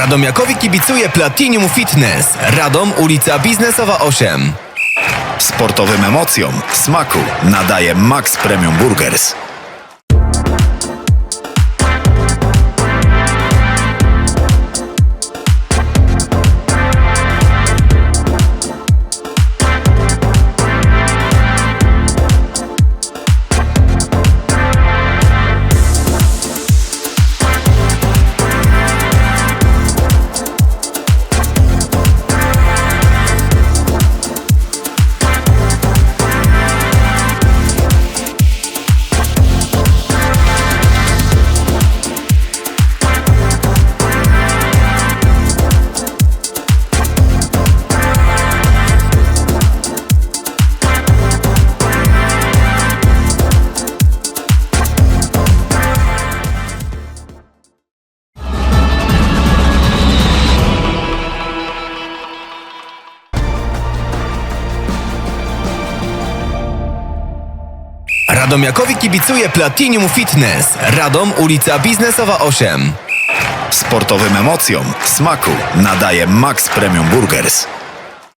Radomiakowi kibicuje Platinum Fitness. Radom, ulica Biznesowa 8. Sportowym emocjom smaku nadaje Max Premium Burgers. Radomiakowi kibicuje Platinum Fitness. Radom, ulica Biznesowa 8. Sportowym emocjom smaku nadaje Max Premium Burgers.